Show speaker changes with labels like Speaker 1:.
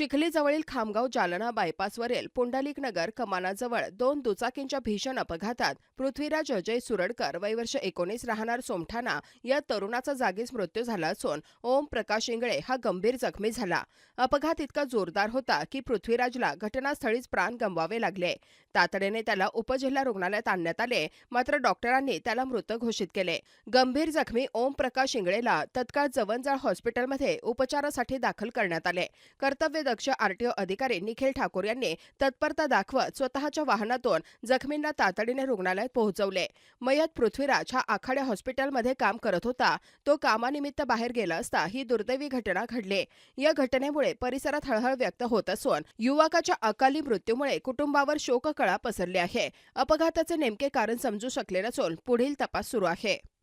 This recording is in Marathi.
Speaker 1: चिखलीजवळील खामगाव जालना बायपासवरील पुंडलिकनगर कमानाजवळ दोन दुचाकींच्या भीषण अपघातात पृथ्वीराज अजय सुरडकर वयवर्ष एकोणीस राहणार सोमठाणा या तरुणाचा जागीच मृत्यू झाला असून ओम प्रकाश इंगळे हा गंभीर जखमी झाला. अपघात इतका जोरदार होता की पृथ्वीराजला घटनास्थळीच प्राण गमवावे लागले. तातडीने त्याला उपजिल्हा रुग्णालयात आणण्यात आले मात्र डॉक्टरांनी त्याला मृत घोषित केले. गंभीर जखमी ओम प्रकाश इंगळेला तत्काळ जवनजाळ हॉस्पिटलमध्ये उपचारासाठी दाखल करण्यात आले. कर्तव्य कर्तव्यदक्ष आरटीओ अधिकारी निखिल ठाकूर यांनी तत्परता दाखवत स्वतःच्या वाहनातून जखमींना तातडीने रुग्णालयात पोहोचवले. मयत पृथ्वीराज हा आखाड्या हॉस्पिटलमध्ये काम करत होता. तो कामानिमित्त बाहेर गेला असता ही दुर्दैवी घटना घडली. या घटनेमुळे परिसरात हळहळ व्यक्त होत असून युवकाच्या अकाली मृत्यूमुळे कुटुंबावर शोककळा पसरली आहे. अपघाताचे नेमके कारण समजू शकले नसून पुढील तपास सुरू आहे.